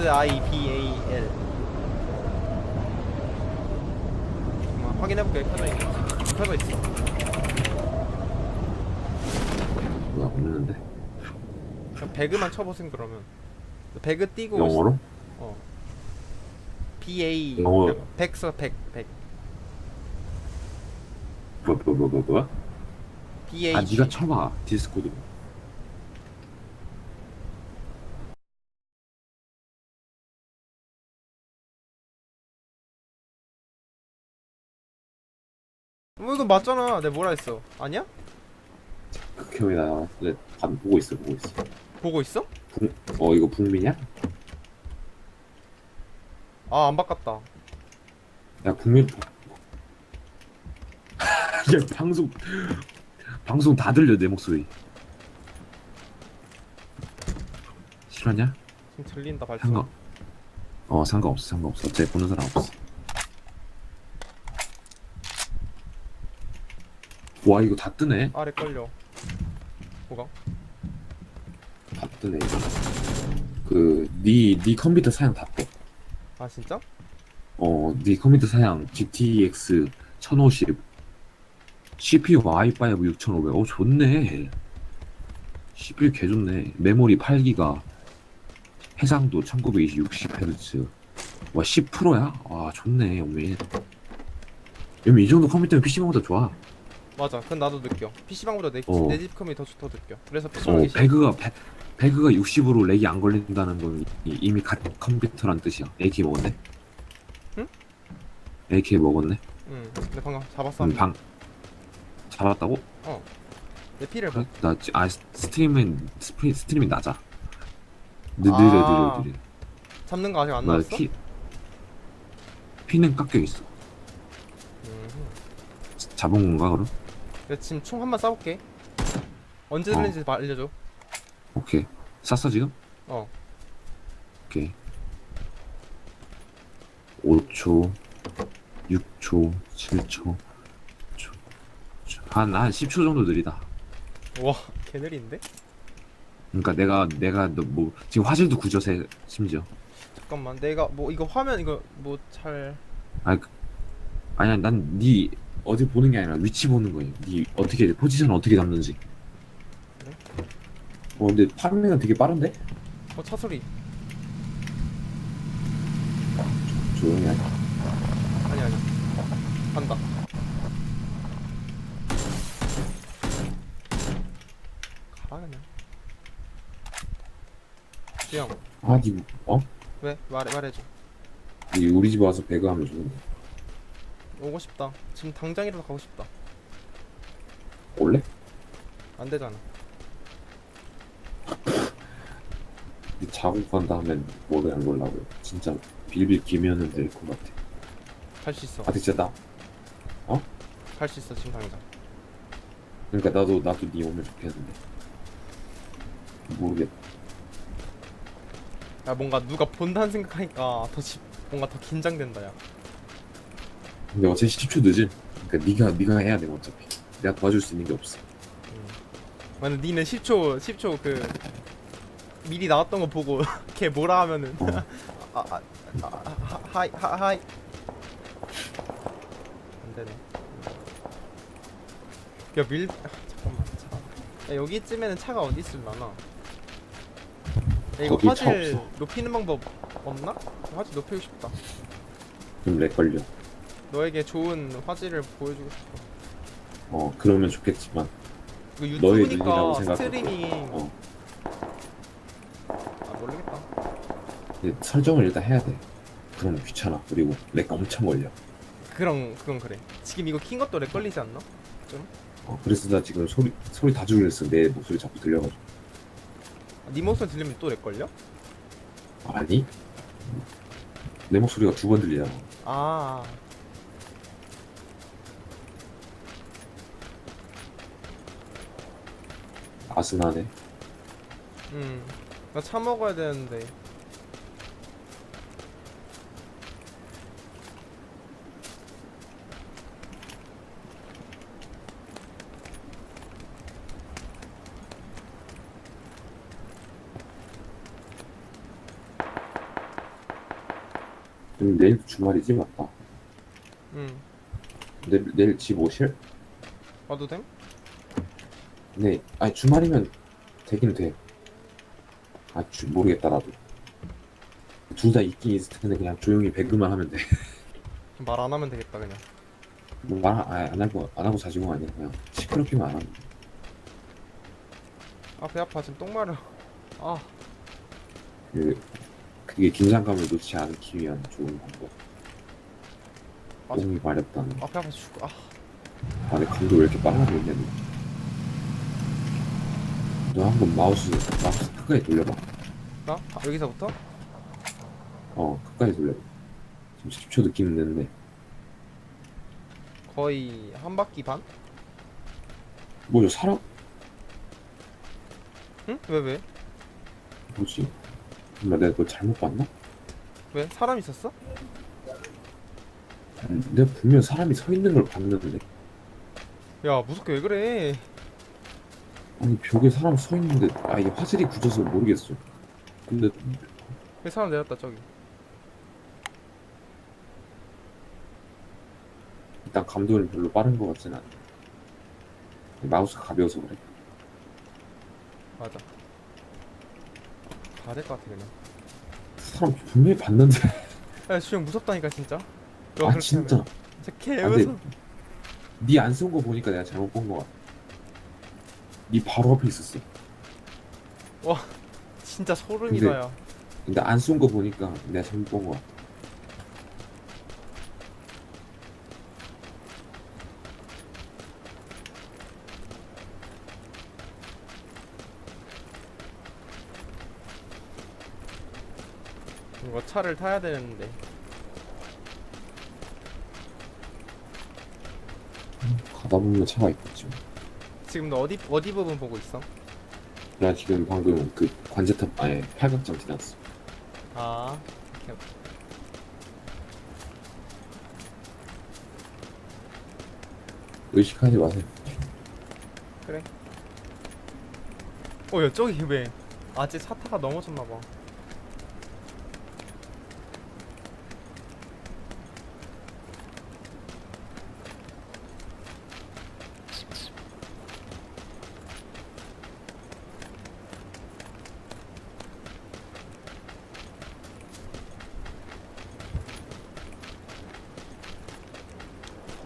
S I B A L. 잠깐만 확인해볼게 켜져 있는지. 켜져 있어. 뭐야 없는데 그냥 배그만 쳐보세요 그러면. 배그 띄고 영어로? 어. B A 영어. 백서 백 백. 뭐뭐뭐뭐 뭐야? B A 아. 네가 쳐봐 디스코드 뭐 이거 맞잖아. 내가 뭐라 했어? 아니야? 극혐이다 근데 반 보고 있어 보고 있어 보고 있어? 북, 어 이거 북미냐? 아 안 바꿨다. 야 북미 야 방송 방송 다 들려 내 목소리 실화냐? 지금 들린다 발소. 상관 어 상관없어 상관없어 어차피 보는 사람 없어 와 이거 다 뜨네 아래 걸려. 뭐가? 다 뜨네 이거 그니니 컴퓨터 사양 다 떠 아 진짜? 어, 네 컴퓨터 사양 GTX 1050 CPU i5 6500. 어, 좋네. CPU 개 좋네. 메모리 8기가 해상도 1920 60Hz. 와, 10%야? 와, 좋네, 영민. 영민, 이 정도 컴퓨터면 PC방보다 좋아. 맞아. 그건 나도 느껴. PC방보다 내, 어. 내집 컴퓨터 더 느껴. 그래서 어, PC방이. 배그가, 배, 배그가 60으로 렉이 안 걸린다는 건 이- 이미 갓 컴퓨터란 뜻이야. AK 먹었네? 응? AK 먹었네? 응. 근데 방금 잡았어. 음, 방, 잡았다고? 내 피를 봐. 나, 지- 아, 스트리밍, 스프리, 스트리밍 낮아. 느, 느려, 아. 느려, 느려. 잡는 거 아직 안나 나왔어? 피, 피는 깎여 있어. 음. 잡은 건가, 그럼? 내가 지금 총 한 번 쏴볼게. 언제 어. 들리는지 말- 알려줘. 오케이. 쌌어, 지금? 어. 오케이. 5초, 6초, 7초, 6초. 한, 한 10초 정도 느리다. 와, 개 느린데? 그러니까 내가, 내가, 너 뭐, 지금 화질도 구조세, 심지어. 잠깐만. 내가 뭐 이거 화면 이거 뭐 잘 아니야, 난네 어디 보는 게 아니라 위치 보는 거예요. 네 어떻게 포지션 어떻게 잡는지. 그래? 어, 근데 파밍은 되게 빠른데? 어, 차 소리. 조용히 하자. 아니 아니. 간다. 가라 그냥. 주영, 아, 니 어? 왜 말해 말해줘. 니 우리 집 와서 배그하면 좋은데. 오고 싶다. 지금 당장이라도 가고 싶다. 올래? 안 되잖아. 니 자고 간 다음엔 뭐를 안 걸라고. 진짜 빌빌 기면은 될 것 같아. 갈 수 있어. 아, 진짜 나. 갈 수 있어 지금 당장. 그러니까 나도 나도 니 오면 좋겠는데. 모르겠. 야 뭔가 누가 본다는 생각하니까 더 지, 뭔가 더 긴장된다 야. 근데 어차피 10초 늦은. 그러니까 니가 니가 해야 돼 어차피. 내가 도와줄 수 있는 게 없어. 만약 니는 10초 10초 그 미리 나왔던 거 보고 걔 뭐라 하면은 어. 아, 아, 아, 아, 하이 하, 하이 안 되네. 야 밀 아, 잠깐만 차. 야, 여기쯤에는 차가 어디 있을라나? 야, 이거 거기 차 화질 없어. 높이는 방법 없나? 화질 높이고 싶다. 좀 렉 걸려. 너에게 좋은 화질을 보여주고 싶어. 어 그러면 좋겠지만. 이거 너의 유튜브니까 생각하고. 스트리밍 어. 아 모르겠다. 설정을 일단 해야 돼. 그럼 귀찮아. 그리고 렉 엄청 걸려. 그런 그건 그래. 지금 이거 킨 것도 렉 걸리지 않나? 어, 그래서 나 지금 소리 소리 다 줄였어. 내 목소리 자꾸 들려가지고. 아, 네 목소리 들리면 또 렉 걸려? 아니? 내 목소리가 두 번 들리잖아. 아. 아 스나네. 음. 나 차 먹어야 되는데. 그럼 내일 주말이지 맞다. 응 내일, 내일 집 오실? 와도 됨? 네. 아니 주말이면 되긴 돼. 아 주, 모르겠다 나도. 둘 다 있긴 있을 텐데 그냥 조용히 배그만 하면 돼. 말 안 하면 되겠다 그냥 말안 하고 안 하고 자지고 아니야 그냥 시끄럽기만 안 하면. 돼. 아 배 아파 지금 똥 마려 아 그 그게 긴장감을 놓지 않기 위한 좋은 방법. 맞아. 똥이 마렵다는. 아배 아파 죽어 아 아, 내 감도 왜 이렇게 빨라져 있냐니. 너 한 번 마우스 마우스 끝까지 돌려봐. 나? 아, 여기서부터? 어, 끝까지 돌려봐. 지금 10초 느낌 있는데. 거의 한 바퀴 반? 뭐야, 사람? 응? 왜 왜? 뭐지? 정말 내가 너 잘못 봤나? 왜? 사람 있었어? 음, 내가 분명 사람이 서 있는 걸 봤는데. 야 무섭게 왜 그래 아니, 벽에 사람 서 있는데, 아, 이게 화질이 굳어서 모르겠어. 근데, 왜 사람 내렸다 저기 일단 감도는 별로 빠른 것 같진 않아. 마우스가 가벼워서 그래. 맞아 다될것 같아 그냥 사람 분명히 봤는데. 야 주영 무섭다니까 진짜 아, 진짜. 진짜 개 아, 근데 무서 니안쏜거 보니까 내가 잘못 본 거 같아. 니 바로 앞에 있었어. 진짜 소름이다 야 근데 안 쏜 거 보니까 내가 잘못 본거 같아. 이거 차를 타야 되는데 가다 보면 차가 있겠지. 지금 너 어디 어디 부분 보고 있어? 나 지금 방금 그 관제탑 아예 팔각정 지났어. 아 오케이, 오케이. 의식하지 마세요. 그래 어 야 저기 왜 아재 차 타가 넘어졌나 봐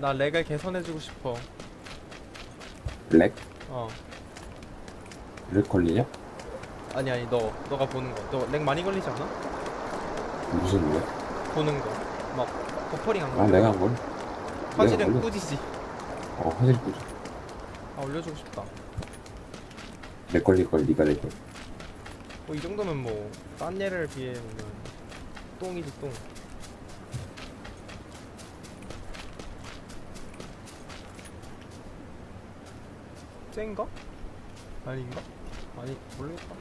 나 렉을 개선해주고 싶어 렉? 어 렉 걸리냐? 아니 아니 너 너가 보는 거 너 렉 많이 걸리지 않아? 무슨 렉? 보는 거 막 버퍼링 한아 거. 내가 한 걸? 화질은 걸려? 꾸지지. 어 화질 꾸져. 아 올려주고 싶다. 렉 걸릴 걸 니가 렉 걸. 뭐 이 정도면 뭐 딴 예를 비해는 똥이지 똥. 쨍가? 아닌가? 아니 모르겠다.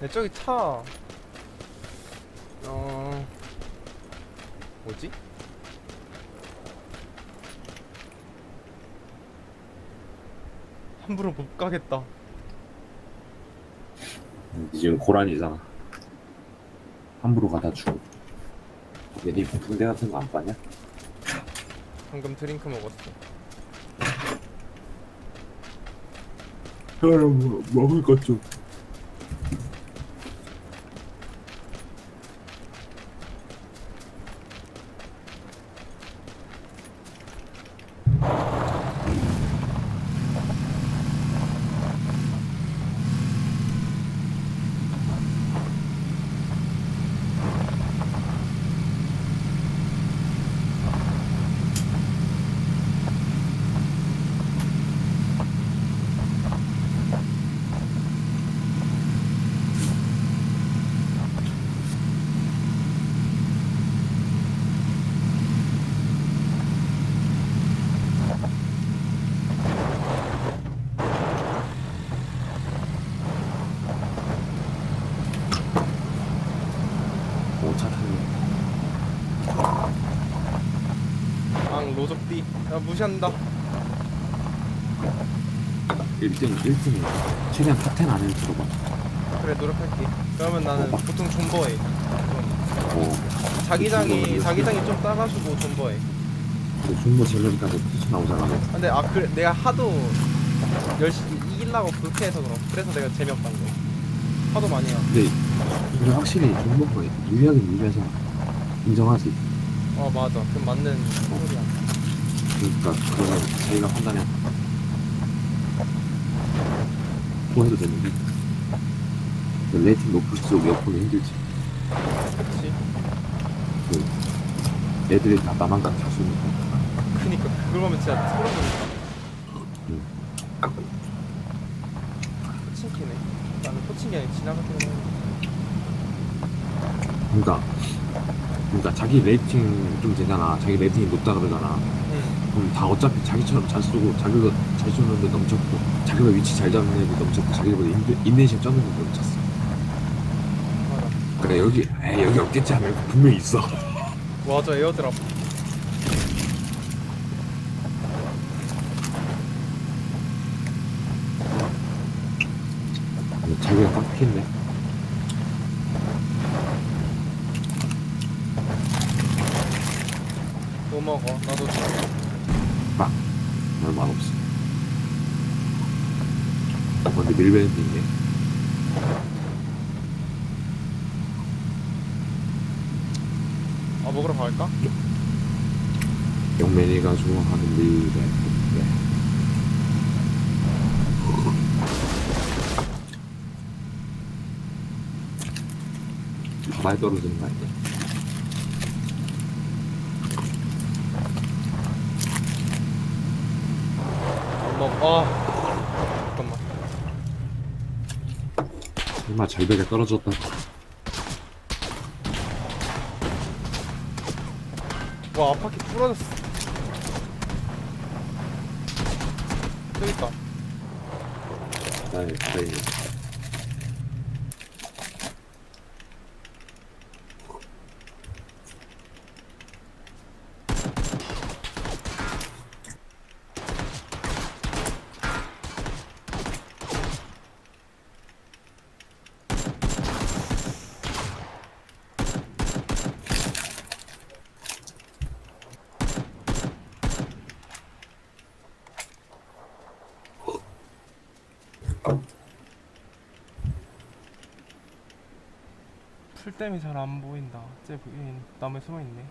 내 저기 차. 어 뭐지? 함부로 못 가겠다. 니 지금 고란이잖아. 함부로 가다 죽어. 얘니 붕대 같은 거 안 빠냐? 방금 드링크 먹었어. 그럼 뭐, 먹을 것 좀. 오차 타네. 앙 로족띠. 야 무시한다. 1등, 1등. 최대한 탑10 안에 들어봐. 그래 노력할게. 그러면 나는 어. 보통 존버해. 그럼 어, 자기장이 자기장이 좀 따가지고 존버해. 근데 중보 제로니까 피치 나오잖아. 근데 아 그래 내가 하도 열심히 이기려고 그렇게 해서 그럼 그래서 내가 재미없단 거. 하도 많이 하. 근데 이게 확실히 중보가 유리하긴 유리해서 인정하지. 어 맞아. 그 맞는 소리야. 그러니까 그거는 자기가 판단해. 뭐 해도 되는데. 근데 레이팅 높을수록 여포는 힘들지. 그렇지. 그 애들이 다 나만 같아 쏘니까. 그니까 그걸 보면 진짜 소름 돋는다. 응. 포칭키네. 나는 포칭이 아니라 지나가기로 해. 그러니까 그러니까 자기 레이팅 좀 되잖아. 자기 레이팅이 높다 그러잖아. 응. 그럼 다 어차피 자기처럼 잘 쏘고 자기가 잘 쏘는 데 넘쳤고 자기가 위치 잘 잡는 애도 넘쳤고 자기보다 인내, 인내심 쩌는 애도 넘쳤어. 그래 여기 에이 여기 없겠지 하면 분명히 있어. 맞아 에어드랍. 자기가 딱 피했네. 뭐 먹어? 나도 줘. 빡. 얼마 없어. 어, 근데 밀베는데 있네. 아 먹으러 갈까? 영맨이가 좋아하는 밀베. 네. 바다에 떨어지는 거 아니야? 안 먹어. 아 잠깐만. 설마 절벽에 떨어졌다. 와 앞바퀴 부러졌어. 저기 있다. 바다에, 바다 풀댐이 잘 안 보인다. 쟤 나무에 숨어 있네.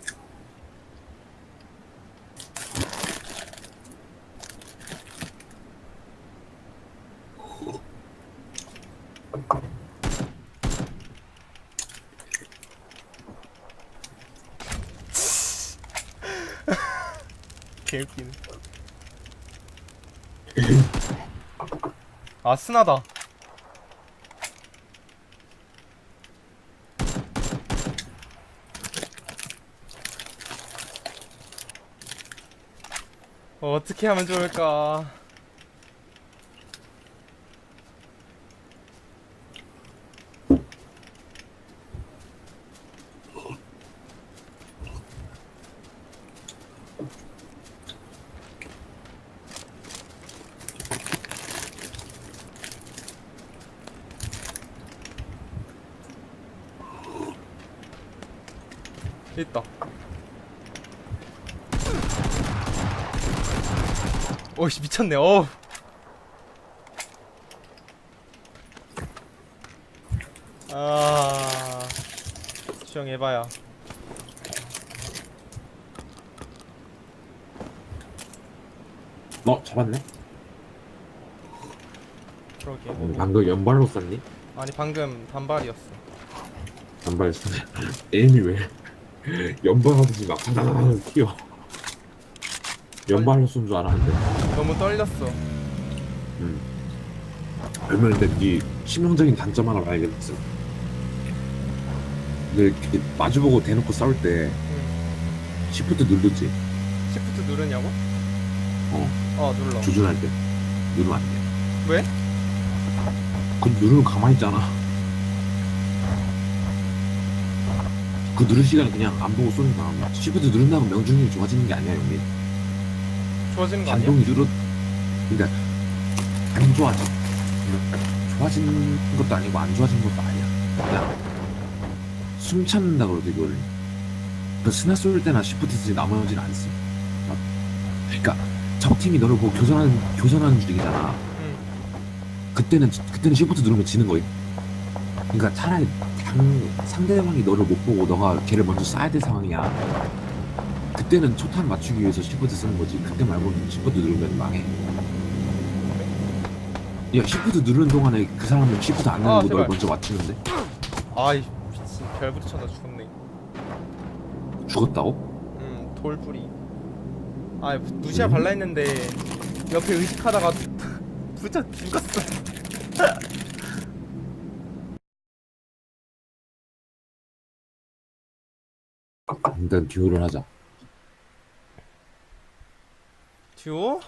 개웃기네. 아 스나다. 어, 어떻게 하면 좋을까? 있다. 오씨 미쳤네. 어. 아. 수영해봐야. 어, 잡았네? 그러게. 어, 방금 연발로 쐈니? 아니 방금 단발이었어. 연발 쏘 에임이 왜 연발하듯이 막 하나하나 튀어. 연발로 쏜 줄 알았는데. 너무 떨렸어. 음. 그러면 근데 네 치명적인 단점 하나 알겠어. 근데 이렇게 마주보고 대놓고 싸울 때 응. 시프트 누르지. 시프트 누르냐고? 어. 어 눌러. 조준할 때 누르면 안 돼. 왜? 그 누르면 가만히 있잖아. 그 누를 시간에 그냥 안 보고 쏘는 거야. 시프트 누른다고 명중률이 좋아지는 게 아니야, 형님. 좋아지는 거 아니야? 반동이 줄어, 그러니까 안 좋아져. 좋아진 것도 아니고 안 좋아진 것도 아니야. 그냥 숨 참는다 그러도 이거를. 그 스나 쏠 때나 시프트 쓰지 나머지는 안 써. 막, 그러니까 적 팀이 너를 보고 교전하는 교전하는 중이잖아. 응. 그때는 그때는 시프트 누르면 지는 거임. 그러니까 차라리 당, 상대방이 너를 못 보고 너가 걔를 먼저 쏴야 될 상황이야. 그때는 초탄 맞추기 위해서 시프트 쓰는 거지. 그때 말고는 시프트 누르면 망해. 야 시프트 누르는 동안에 그 사람은 시프트 안 아, 누르고 널 제발. 먼저 맞추는데 아이 미친 별 부딪혔다 죽었네. 죽었다고? 응 돌뿌리. 아 누시아 발라 했는데 옆에 의식하다가 부딪혀 죽었어. 일단 듀오를 하자. 듀오?